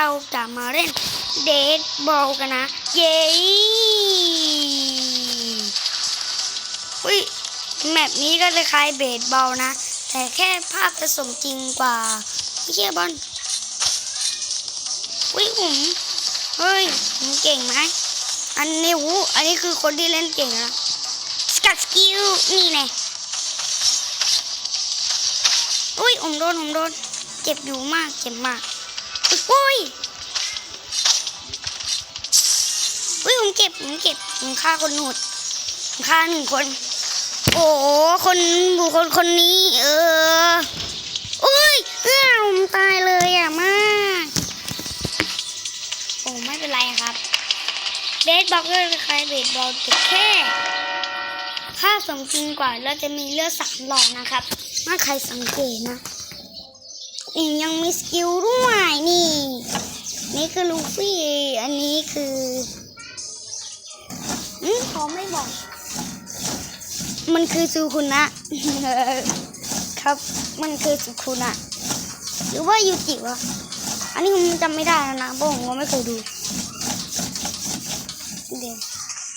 เราจะมาเล่นเดทบอลกันนะ เย้อุ้ยแมปนี้ก็จะคล้ายเบสบอลนะ แต่แค่ภาพจะสมจริงกว่าไม่เชื่อบอลอุ้ยผมเฮ้ยผมเก่งไหมอันนี้หูอันนี้คือคนที่เล่นเก่งนะสกัดสกิลนี่แน่อุ้ยผมโดนผมโดน เจ็บอยู่มากเจ็บมาก อุ้ยอุ้ยผมเก็บผมเก็บผมฆ่าคนโหดผมฆ่าหนึ่งคน โอ้โหคนบุคคลคนนี้ เอออุ้ยเอ้าผมตายเลยอะมาก โอ้ไม่เป็นไรครับเบสบอลก็คล้ายเบสบอลแต่แค่ภาสมจริงกว่าแล้วจะมีเลือดสามหลอดนะครับถ้าใครสังเกตนะ นี่ยังมีสกิลด้วยนี่ นี่คือลูฟี่ อันนี้คืออืมเขาไม่บอก มันคือซูคุนะ ครับ มันคือซูคุนะ หรือว่ายูจิวะ อันนี้ผมจำไม่ได้แล้วนะเพราะผมก็ไม่เคยดู เดี๋ยว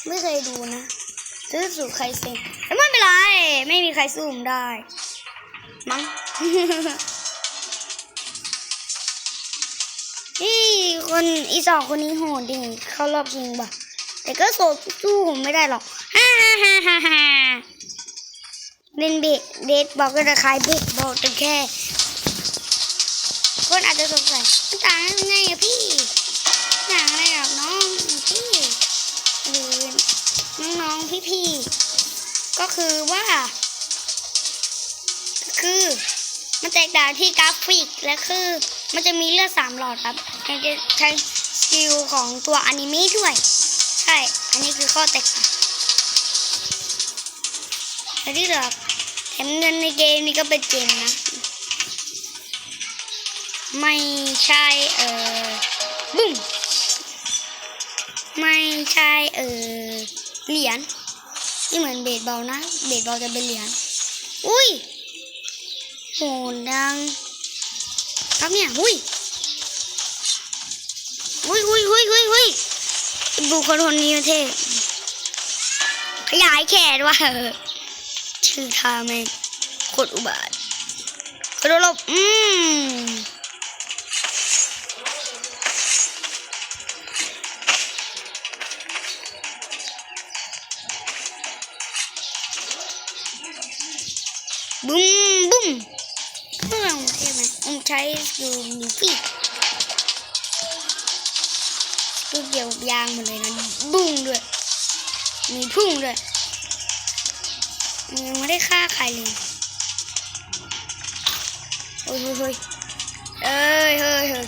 ไม่เคยดูนะซื้อสู่ใครเซ็งแต่ไม่เป็นไร ไม่มีใครสู้ผมได้ มั้ง นี่คนอีสองคนนี้โหดดิเข้ารอบชิงบ่ะแต่ก็โซสู้ผมไม่ได้หรอกฮ่าฮ่าฮ่าฮ่าฮ่าเล่นเบสเดทบอกก็จะคลายเบสบอกแต่แค่ คนอาจจะสงสัยมันต่างยังไงอะพี่ต่างอะไรกับน้องพี่หรือน้องๆพี่ๆก็คือว่า คือ มันแตกต่างที่กราฟิกและคือมันจะมีเลือดสามหลอดครับมันจะใช้สกิลของตัวอนิเมะด้วย ใช่ อันนี้คือข้อแตกต่างและที่เหลือแถมเงินในเกมนี้ก็เป็นเกมนะ ไม่ใช่เออบุ้มไม่ใช่เออเหรียญที่เหมือนเบสบอลนะ เบสบอลจะเป็นเหรียญอุ้ย หดดังครับเนี่ยหุยหุยหุยหุยหุยหุยบุคคลคนนี้มันเท่ขยายแขนว่ะชื่อทาแม่งโคตรอุบาทกระโดดหลบอืมบุ้ม ช้อยู่มิฟี่ลูกเดียวยางหมดเลยนะบุ้งด้วย มีพุ่งด้วยยังไม่ได้ฆ่าใครเลยเฮ้ยเฮ้ยเฮ้ยเอ้ยเฮ้ยเฮ้ย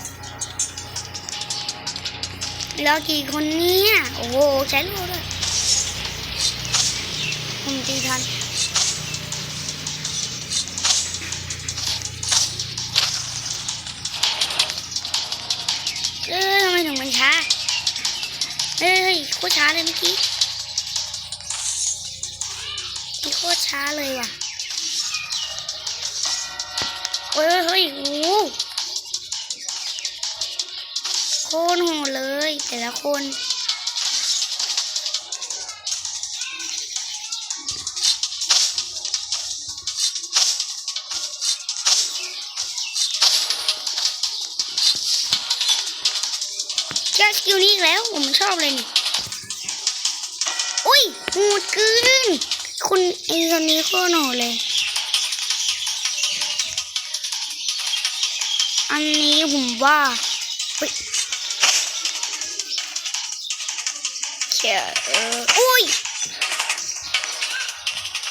แล้วกี่คนเนี้โอ้โหใช้ลูกด้วยผมตีทัน เออทำไมถึงมันช้าเฮ้ยโคตรช้าเลยเมื่อกี้ที่โคตรช้าเลยว่ะเฮ้ยเฮ้ยโอ้โหโคตรโหดเลย แต่ละคน แค่สกิลนี้อีกแล้ว ผมชอบเลยนี่ อุ้ยโหดกินคุณไอ้คนนี้โคตรโหดเลย อันนี้ผมว่าอุ้ยเอออุ้ย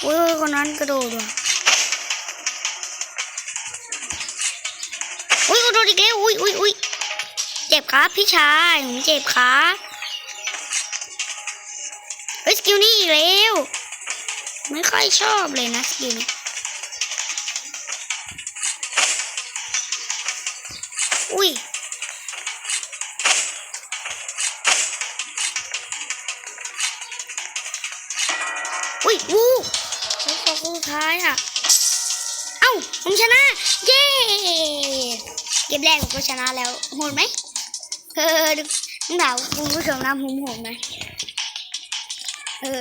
อุ้ยคนนั้นกระโดดว่ะอุ้ยกระโดดอีกแล้วอุ้ยอุ้ยอุ้ย เจ็บครับ พี่ชายผมเจ็บครับเฮ้ยสกิลนี้อีกแล้วไม่ค่อยชอบเลยนะสกิลนี้อุ้ยอุ้ยวู้แล้วขอสุดท้ายอะ เอ้าผมชนะ เย้ เกมแรกผมก็ชนะแล้วโหดไหม เออดูต้องถามคุณผู้ชมนะผมผมไหมเออ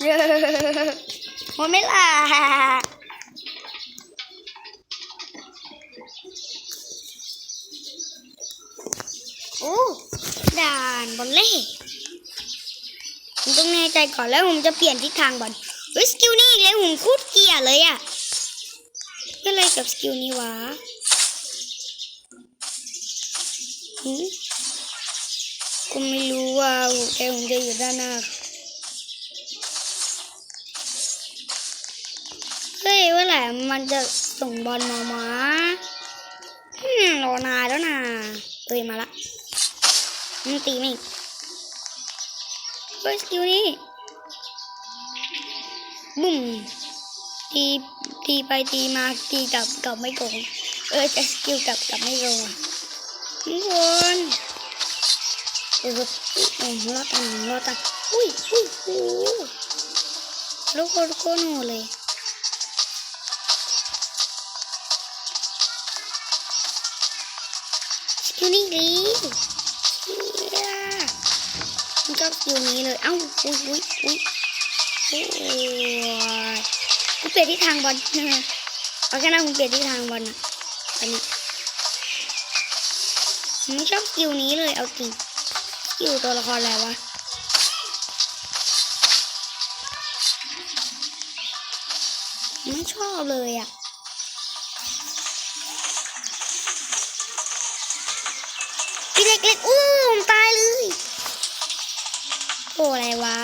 เออหมดไม่ล่ะโอ้ด่านบอลเล่ผมต้องแน่ใจก่อนแล้วผมจะเปลี่ยนทิศทางก่อนเฮ้ยสกิลนี่อีกแล้วผมคูดเกียดเลยอะ เป็นอะไรกับสกิลนี้วะหืมกูไม่รู้ว่าแต่ผมจะอยู่ด้านหน้า เฮ้ยว่าแหละมันจะส่งบอลมามาอืมรอนานแล้วนะเอ้ยมาละมันตีไม่เฮ้ยสกิลนี้บุ้ม ตีตีไปตีมาตีกลับกลับไม่โกงเออจะสกิลกลับกลับไม่โกงอะทุกคนเออโอ้โหรอดตันรอดตันอุ้ยอุ้ยโอ้โหลูกคนโคตรโหดเลยสกิลนี่ดีเชี่ยมันก็สกิลนี้เลยเอ้าอุ้ยอุ้ยอุ้ยโอ้ย กูเปลี่ยนที่ทางบอลเอาแค่นั้นกูเปลี่ยนที่ทางบอลนะตอนนี้มไม่ชอบสกิลนี้เลยเอาจริงสกิลตัวละครอะไรวะไม่ชอบเลยอะพี่เล็กๆอู้ผมตายเลย โอ้อะไรวะ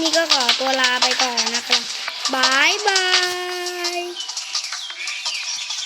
นี่ก็ขอตัวลาไปก่อนนะครับบายบาย